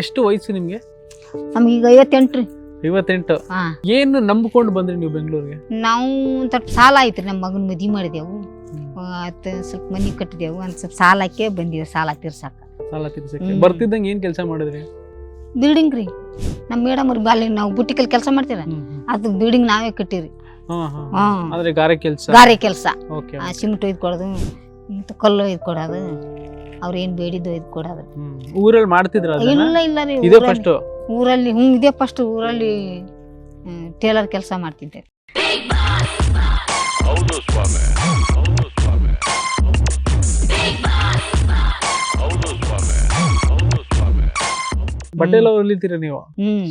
ಎಷ್ಟು ವಯಸ್ಸು ನಿಮ್ಗೆ? ಈಗ ಐವತ್ತೆಂಟು ರೀ. ಐವತ್ತೆಂಟು? ಹಾ. ಏನು ನಂಬಿಕೊಂಡು ಬಂದ್ರಿ ನೀವು ಬೆಂಗಳೂರಿಗೆ? ನಾವು ಒಂದ್ ಸ್ವಲ್ಪ ಸಾಲ ಐತ್ರಿ ನಮ್ಮ ಮಗನ ಮದ್ವಿ ಮಾಡಿದೆವು. ಆತ ಸ್ವಲ್ಪ ಮನಿ ಕಟ್ಟಿದೆವು ಒಂದ್ ಸ್ವಲ್ಪ ಸಾಲಕ್ಕೆ ಬಂದಿವಿ ಸಾಲ ತೀರ್ಸಾಕ ಸಾಲ ತೀರ್ಸಕ್ಕೆ. ಹ್ಮ್. ಬರ್ತಿದ್ದಂಗೆ ಏನು ಕೆಲಸ ಮಾಡಿದ್ರಿ? ಬಿಲ್ಡಿಂಗ್ ರೀ. ನಮ್ಮ ಮೇಡಮ್ ಅವ್ರ ಬಾಲಿ ನಾವು ಬುಟ್ಟಿಕಲ್ ಕೆಲಸ ಮಾಡ್ತೀರ? ಅದು ಬಿಲ್ಡಿಂಗ್ ನಾವೇ ಕಟ್ಟಿರಿ. ಹಾ ಹಾ ಹಾ. ಆದ್ರೆ ಗಾರೆ ಕೆಲಸ? ಗಾರೆ ಕೆಲಸ. ಓಕೆ ಸಿಮೆಂಟ್ ಒಯ್ದು ಕೊಡೋದು ಮತ್ತು ಕಲ್ಲು ಒಯ್ದು ಕೊಡೋದು. ಅವ್ರು ಏನ್ ಬೇಡಿದ್ದು ಒಯ್ದು ಕೊಡೋದು. ಊರಲ್ಲಿ ಮಾಡ್ತಿದ್ರ ಇಲ್ಲ ಇಲ್ಲ ರೀ ಇದೇ ಊರಲ್ಲಿ- ಫಸ್ಟ್ ಊರಲ್ಲಿ ಹ್ಞೂ ಇದೇ ಫಸ್ಟ್ ಊರಲ್ಲಿ ಟೇಲರ್ ಕೆಲಸ ಮಾಡ್ತಿದ್ದೆ. ಹೌದು ಸ್ವಾಮಿ. ಹೌದು ಸ್ವಾಮಿ. ಹೌದು ಸ್ವಾಮಿ. ಹೌದು ಸ್ವಾಮಿ. ಬಟ್ಟೆ ಎಲ್ಲ ಹೊಲಿತೀರ ನೀವು?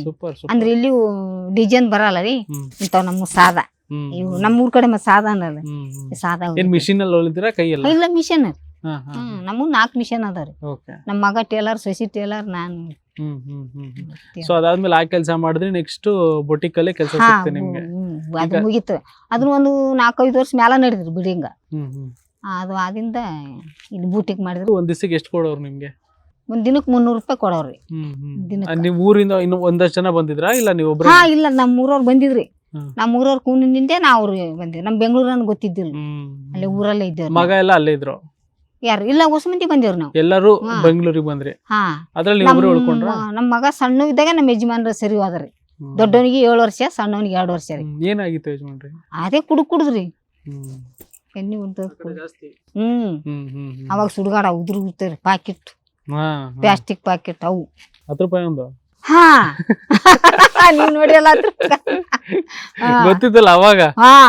Super super. ಅಂದ್ರೆ ಇಲ್ಲಿ ಡಿಸೈನ್ ಬರಲ್ಲ ರೀ. ಇಂಥವ್ ನಮ್ಮ ಸಾದಾ. ಇವು ನಮ್ಮ ಊರ್ ಕಡೆ ಮತ್ತೆ ಹ್ಮ್, ಹ್ಮ್. ಸಾದಾ ಏನ್ ಮಿಷಿನ್ ಅಲ್ಲಿ ಹೊಲಿತೀರಾ ಕೈಯಲ್ಲ? ಇಲ್ಲ ಮಿಷನ್ ಹಾ ಹ್ಮ್ ನಮಗ್ ನಾಲ್ಕು ಮಿಷನ್ ಅದಾವ್ರಿ ಓಕೆ. ನಮ್ಮ ಮಗ ಟೇಲರ್ ಶಶಿ ಟೇಲರ್ ನಾನು. ಸೊ ಅದಾದ್ಮೇಲೆ ಆ ಕೆಲಸ ಮಾಡಿದ್ರೆ ನೆಕ್ಸ್ಟ್ ಬೊಟಿಕ್ ಅಲ್ಲೇ ಕೆಲಸ ಹಾ ಸಿಗುತ್ತೆ ನಿಮ್ಗೆ. ಅದು ಮುಗೀತು. ಅದನ್ನ ಒಂದು ನಾಲ್ಕೈದು ವರ್ಷ ಮ್ಯಾಲ ನಡೆದ್ರು ಬಿಡಿಂಗ್. ಅದು ಆದಿಂದ ಇಲ್ಲಿ ಬೂಟಿಕ್ ಮಾಡಿದ್ರು. ಒಂದ್ ದಿವಸಕ್ಕೆ ಎಷ್ಟು ಕೊಡೋರು ನಿಮ್ಗೆ? ಒಂದ್ ದಿನಕ್ಕೆ ಮುನ್ನೂರು ರೂಪಾಯಿ ಕೊಡೋರಿ ನಿಮ್ಮ ಊರಿಂದ ಇನ್ನು ಒಂದಷ್ಟು ಜನ ಬಂದಿದ್ರಾ ಇಲ್ಲ ನೀವು ಹಾ ಇಲ್ಲ ನಮ್ಮ ಊರವ್ರು ಬಂದಿದ್ರಿ. ನಮ್ಮ ಊರವ್ರ ಕೂನಿಂದೆ ನಾವು ಅವ್ರಿಗೆ ಬಂದಿವಿ. ನಮ್ಮ ಬೆಂಗಳೂರನ್ ಗೊತ್ತಿದ್ದಿಲ್ಲ. ಅಲ್ಲಿ ಊರಲ್ಲೇ ಇದ್ದೇವ್ರಿ ಮಗ ಎಲ್ಲ ಅಲ್ಲೇ ಇದ್ರು? ಯಾರು? ಇಲ್ಲ ಹೊಸ ಮಂದಿ ಬಂದೇವ್ರಿ ನಾವು. ಎಲ್ಲರೂ. ಬೆಂಗಳೂರಿಗೆ ಬಂದ್ರಿ? ಹಾ. ಅದ್ರಲ್ಲಿ ಉಳ್ಕೊಂಡ್ರ? ನಮ್ಮ ಮಗ ಸಣ್ಣ ಇದ್ದಾಗ ನಮ್ಮ ಯಜಮಾನ್ರ ಸರಿ ಹೋದ್ರಿ. ದೊಡ್ಡವನಿಗೆ ಏಳು ವರ್ಷ ಸಣ್ಣವನಿಗೆ ಎರಡು ವರ್ಷ ರೀ. ಏನಾಗಿತ್ತು ಯಜಮಾನ್ರಿ? ಅದೇ ಕುಡ್ ಕುಡುದ್ರಿ. ಹ್ಮ್. ಎಣ್ಣೆ ಉಂಟು. ಅವಾಗ ಸುಡುಗಾಡ ಉದುರು ಉಡ್ತಾರೆ ಪಾಕಿಟ್. ಪ್ಲಾಸ್ಟಿಕ್ ಪ್ಯಾಕೆಟ್ ಅವು. ಹತ್ತು ರೂಪಾಯಿ ಒಂದು ಹಾ. ನೀವ್ ನೋಡಿಯಲ್ಲ ಹತ್ತು ರೂಪಾಯಿ. ಗೊತ್ತಿತ್ತಲ್ಲ ಅವಾಗ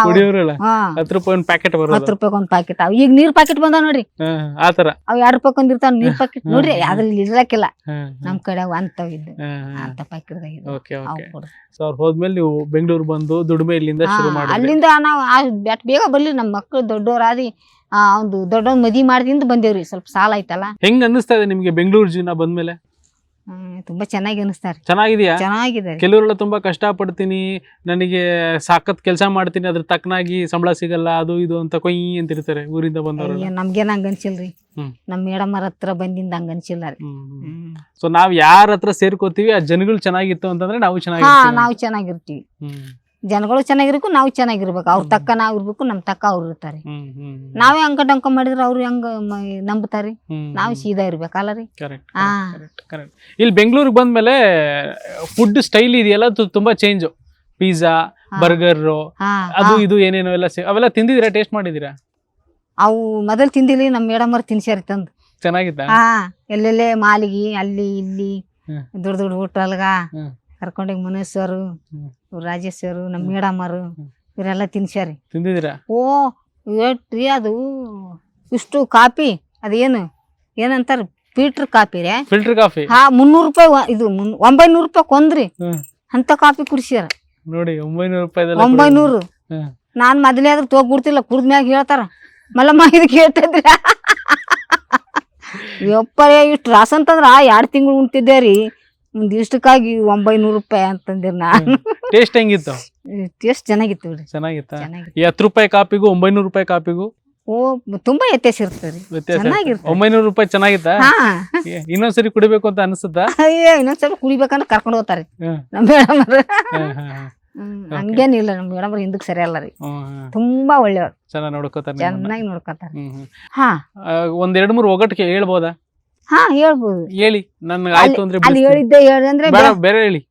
ಕುಡಿಯೋರಲ್ಲ. ಹತ್ತು ರೂಪಾಯಿ ಒಂದು ಪ್ಯಾಕೆಟ್ ಹತ್ತು ಬರೋದು ರೂಪಾಯಿ ಒಂದ್ ಪ್ಯಾಕೆಟ್ ಅವ್ ಈಗ ನೀರ್ ಪ್ಯಾಕೆಟ್ ಬಂದಾವ ನೋಡ್ರಿ. ಆತರ ಅವ್ ಎರಡ್ ರೂಪಾಯಿ ಒಂದ್ ಇರ್ತಾವ ನೀರ್ ಪ್ಯಾಕೆಟ್. ನೋಡ್ರಿ ಅದ್ರಲ್ಲಿ ಇರ್ಲಕ್ಕಿಲ್ಲ ನಮ್ ಕಡೆ ಅವ್ ಅಂತವ್ ಇದ್ದು. ಅಂತ ಪ್ಯಾಕೆಟ್ ಓಕೆ ಓಕೆ. ಕೊಡು. ಸೊ ಅವ್ರು ಹೋದ್ಮೇಲೆ ನೀವು ಬೆಂಗಳೂರು ಬಂದು ದುಡಿಮೆ ಇಲ್ಲಿಂದ ಶುರು ಮಾಡಿ ಅಲ್ಲಿಂದ ನಾವು ಬೆಟ್ ಬೇಗ ಬರ್ಲಿ ನಮ್ಮ ಮಕ್ಳು ದೊಡ್ಡವರಾದಿ ಆ ಒಂದು ದೊಡ್ಡ ಮದಿ ಮಾಡ್ದಿಂದ ಬಂದೇವ್ರಿ. ಸ್ವಲ್ಪ ಸಾಲ ಆಯ್ತಲ್ಲ. ಹೆಂಗ್ ಅನ್ನಿಸ್ತಾ ಇದೆ ನಿಮ್ಗೆ ಬೆಂಗಳೂರು ಜೀವನ ಬಂದ್ಮೇಲೆ? ಹ್ಮ್, ತುಂಬಾ ಚೆನ್ನಾಗಿ ಅನಿಸ್ತಾರೆ ಚೆನ್ನಾಗಿದ್ಯಾ? ಚೆನ್ನಾಗಿದೆ. ಕೆಲವರೆಲ್ಲ ತುಂಬಾ ಕಷ್ಟ ಪಡ್ತೀನಿ ನನಗೆ ಸಾಕತ್ ಕೆಲಸ ಮಾಡ್ತೀನಿ ಅದ್ರ ತಕ್ಕನಾಗಿ ಸಂಬಳ ಸಿಗಲ್ಲ ಅದು ಇದು ಅಂತ ಕೊಯ್ ಅಂತ ಇರ್ತಾರೆ ಊರಿಂದ ಬಂದವರು ನಮ್ಗೇನ ಹಂಗ ಅನ್ಸಿಲ್ರಿ? ಹ್ಮ್. ನಮ್ ಮೇಡಮ್ ಹತ್ರ ಬಂದಿಂದ ಹಂಗ ಅನ್ಸಿಲ್ಲ ರೀ. ಹ್ಮ್. ಸೊ ನಾವ್ ಯಾರ ಹತ್ರ ಸೇರ್ಕೋತೀವಿ ಆ ಜನಗಳು ಚೆನ್ನಾಗಿತ್ತು ಅಂತಂದ್ರೆ ನಾವು ಹಾ ಚೆನ್ನಾಗಿರ್ತೀವಿ. ನಾವು ಚೆನ್ನಾಗಿರ್ತೀವಿ. ಹ್ಮ್, ಜನಗಳು ಚೆನ್ನಾಗಿರ್ಬೇಕು ನಾವು ಚೆನ್ನಾಗಿರ್ಬೇಕು. ಅವ್ರ ತಕ್ಕ ನಾವ್ ಇರ್ಬೇಕು ನಮ್ ತಕ್ಕ ಅವ್ರು ಇರ್ತಾರೆ. ನಾವೇ ಅಂಕ ಟಂಕ ಮಾಡಿದ್ರೆ ಅವ್ರು ಹೆಂಗ ನಂಬುತ್ತಾರೆ ನಾವು ಸೀದಾ ಇರ್ಬೇಕಲ್ಲ ರೀ? ಹಾ. ಇಲ್ಲಿ ಬೆಂಗಳೂರಿಗೆ ಬಂದ್ಮೇಲೆ ಫುಡ್ ಸ್ಟೈಲ್ ಇದೆಯಲ್ಲ ತುಂಬಾ ಚೇಂಜ್ ಪಿಜ್ಜಾ. ಬರ್ಗರ್ ಅದು ಇದು ಏನೇನೋ ಎಲ್ಲ ಅವೆಲ್ಲ ತಿಂದಿದ್ದೀರಾ ಟೇಸ್ಟ್ ಮಾಡಿದೀರಾ ಅವು ಮೊದಲ್ ತಿಂದಿಲ್ಲ ನಮ್ಮ ಮೇಡಮ್ ಅವ್ರು ತಿನ್ಸ್ಯಾರ ತಂದು. ಚೆನ್ನಾಗಿತ್ತ? ಹಾ ಎಲ್ಲೆಲ್ಲೇ ಮಾಲಿಗೆ ಅಲ್ಲಿ ಇಲ್ಲಿ. ದೊಡ್ಡ ದೊಡ್ಡ ಹೋಟೆಲ್ಗ ಕರ್ಕೊಂಡೋಗಿ ಸರ್ ರಾಜೇಶ್ ಸರ್ ನಮ್ಮ ಮೇಡಮ್ ಅವರು ಇವರೆಲ್ಲ ತಿನ್ಸ್ಯಾರಿ. ತಿಂದಿದ್ದೀರಾ? ಓ ಏಟ್ರಿ ಅದು ಇಷ್ಟು ಕಾಪಿ ಅದೇನು ಏನಂತಾರ ಫಿಲ್ಟರ್ ಕಾಪಿ ರೀ. ಫಿಲ್ಟರ್ ಕಾಫಿ ಹಾ ಮುನ್ನೂರು ರೂಪಾಯಿ ವ- ಇದು ಮುನ್- ಒಂಬೈನೂರು ರೂಪಾಯಿ ಕೊಂದ್ರಿ. ಹ್ಮ್. ಅಂತ ಕಾಪಿ ಕುಡಿಸ್ಯಾರ. ನೋಡಿ ಒಂಬೈನೂರು ರೂಪಾಯಿ ಒಂಬೈನೂರು. ನಾನ್ ಮೊದಲೇ ಆದ್ರೂ ತಗೋಬಿಡ್ತಿಲ್ಲ ಕುಡ್ದ್ಮ್ಯಾಗ ಹೇಳ್ತಾರ. ಮಲ್ಲಮ್ಮ ಇದು ಕೇಳ್ತಿದ್ರ ಯಪ್ಪ ಇಷ್ಟು ರಾಸ ಅಂತಂದ್ರ ಎರಡು ತಿಂಗಳು ಉಣ್ತಿದ್ದೆ ರೀ. ಇಷ್ಟಕ್ಕಾಗಿ ಒಂಬೈನೂರು ರೂಪಾಯಿ ಅಂತಂದಿರ್ ನಾನು. ಟೇಸ್ಟ್ ಹೆಂಗಿತ್ತು? ಟೇಸ್ಟ್ ಚೆನ್ನಾಗಿತ್ತು ಬಿಡ್ರಿ. ಚೆನ್ನಾಗಿತ್ತಾ? ಚೆನ್ನಾಗಿತ್ತು. ಈ ಹತ್ತು ರೂಪಾಯಿ ಕಾಪಿಗೂ ಒಂಬೈನೂರು ರೂಪಾಯಿ ಕಾಪಿಗೂ? ಓ ತುಂಬಾ ವ್ಯತ್ಯಾಸ ಇರ್ತದೆ ವ್ಯತ್ಯಾಸ ಚೆನ್ನಾಗಿರ್ತದೆ. ಒಂಬೈನೂರು ರೂಪಾಯಿ ಚೆನ್ನಾಗಿತ್ತ? ಹಾ. ಇನ್ನೊಂದ್ಸರಿ ಕುಡಿಬೇಕು ಅಂತ ಅನಿಸುತ್ತಾ? ಅಯ್ಯೋ ಇನ್ನೊಂದ್ ಸ್ವಲ್ಪ ಕುಡಿಬೇಕಂದ್ರೆ ಕರ್ಕೊಂಡು ಹೋಗ್ತಾರೆ. ಹ್ಮ್. ನಮ್ಮ ಮೇಡಮ್ ಹಾ, ಹಾ, ಹಾ. ಹಂಗೇನಿಲ್ಲ ನಮ್ ಮೇಡಮ್ ಹಿಂದಕ್ ಸರಿ ಅಲ್ಲ ರೀ. ಹ್ಮ್, ಹ್ಮ್. ತುಂಬಾ ಒಳ್ಳೆಯವ್ರು. ಚೆನ್ನಾಗ್ ನೋಡ್ಕೋತಾರೆ ನಿಮ್ಮನ್ನ. ಚೆನ್ನಾಗಿ ನೋಡ್ಕೊತಾರೆ. ಹ್ಮ್, ಹ್ಮ್. ಹಾ. ಆ, ಒಂದ್ ಎರಡ್ ಮೂರು ಒಗಟ್ಗೆ ಹೇಳ್ಬೋದಾ? ಹಾ ಹೇಳ್ಬೋದು ಹೇಳಿ ನನ್ಗೆ ಆಯ್ತು ಅಂದ್ರೆ ಅಲ್ಲಿ ಬಿಡಿಸ್ತೀನಿ. ಹೇಳಿದ್ದೆ ಹೇಳಿ ಅಂದ್ರೆ ಬೇಡ ಬೇರೆ ಹೇಳಿ